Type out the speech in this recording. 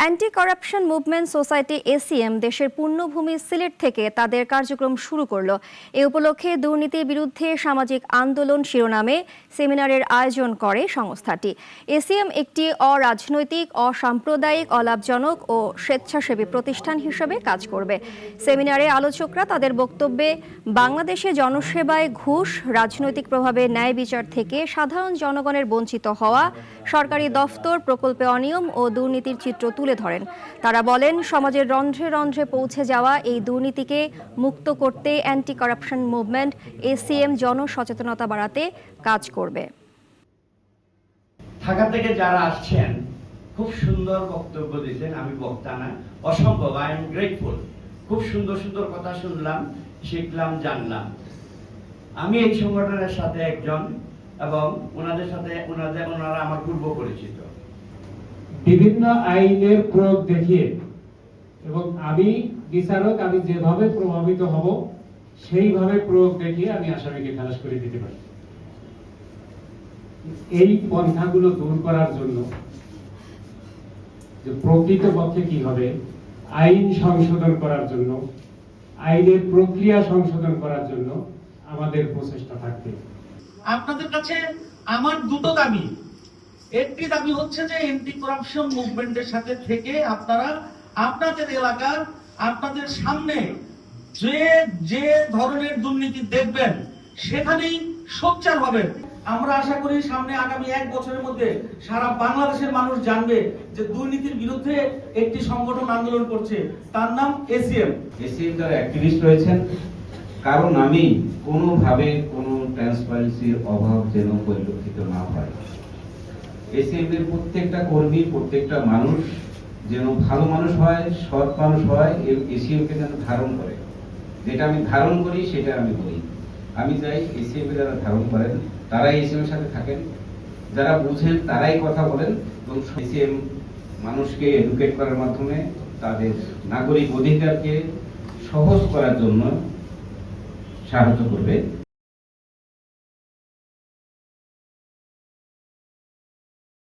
Anti corruption movement society ACM দেশের পূর্ণভূমি সিলেট থেকে তাদের কার্যক্রম শুরু করল। এ উপলক্ষে দুর্নীতির বিরুদ্ধে সামাজিক আন্দোলন শিরোনামে সেমিনারের আয়োজন করে সংস্থাটি। এসিএম একটি অরাজনৈতিক, অসাম্প্রদায়িক, অলাভজনক ও স্বেচ্ছাসেবী প্রতিষ্ঠান হিসেবে কাজ করবে। সেমিনারে আলোচকরা তাদের বক্তব্যে, বাংলাদেশে জনসেবায় ঘুষ, রাজনৈতিক প্রভাবে ন্যায় বিচার থেকে সাধারণ জনগণের বঞ্চিত হওয়া, সরকারি দফতর, প্রকল্পে অনিয়ম ও দুর্নীতির চিত্র তুলে ধরেন। তারা বলেন, সমাজের রন্ধ্রে রন্ধ্রে পৌঁছে যাওয়া এই দুর্নীতিকে মুক্ত করতে অ্যান্টি করাপশন মুভমেন্ট এসিএম জনসচেতনতা বাড়াতে কাজ করবে। ঢাকা থেকে যারা আসছেন, খুব সুন্দর বক্তব্য দিয়েছেন আমি বক্তা না, অসম্ভব আই এম গ্রেটফুল খুব সুন্দর সুন্দর কথা শুনলাম, শিখলাম, জানলাম। আমি এই সংগঠনের সাথে একজন এবং ওনাদের সাথে, ওনাদের, ওনারা আমার পূর্ব পরিচিত বিভিন্ন আইনের প্রয়োগ দেখিয়ে এবং আমি বিচারক, আমি যেভাবে প্রভাবিত হব, সেইভাবে প্রয়োগ দেখিয়ে আমি আসামিকে খালাস করে দিতে পারি। এই পন্থাগুলো দূর করার জন্য যে প্রকৃত পক্ষে কি হবে, আইন সংশোধন করার জন্য, আইনের প্রক্রিয়া সংশোধন করার জন্য আমাদের প্রচেষ্টা থাকবে। আপনাদের কাছে আমার দুটো দাবি। একটি দাবি হচ্ছে যে এন্টি করাপশন মুভমেন্টের সাথে থেকে আপনারা আপনাদের এলাকার আপনাদের সামনে যে যে ধরনের দুর্নীতি দেখবেন, সেখানেই সোচ্চার হবেন। আমরা আশা করি সামনে আগামী এক বছরের মধ্যে সারা বাংলাদেশের মানুষ জানবে যে দুর্নীতির বিরুদ্ধে একটি সংগঠন আন্দোলন করছে। তার নাম এসিএম। এসিএম যারা অ্যাক্টিভিস্ট রয়েছেন, কারণ আমি কোনোভাবে কোনো ট্রান্সপারেন্সির অভাব যেন পরিলক্ষিত না হয়। এসিএম এর প্রত্যেকটা কর্মী, প্রত্যেকটা মানুষ যেন ভালো মানুষ হয়, সৎ মানুষ হয় এসিএম কে যেন ধারণ করে। যেটা আমি ধারণ করি, সেটা আমি বলি আমি চাই এসিএম যারা ধারণ করেন, তারাই এসিএম এর সাথে থাকেন। যারা বুঝেন, তারাই কথা বলেন এবং এসিএম মানুষকে এডুকেট করার মাধ্যমে তাদের নাগরিক অধিকারকে সহজ করার জন্য সাহায্য করবে।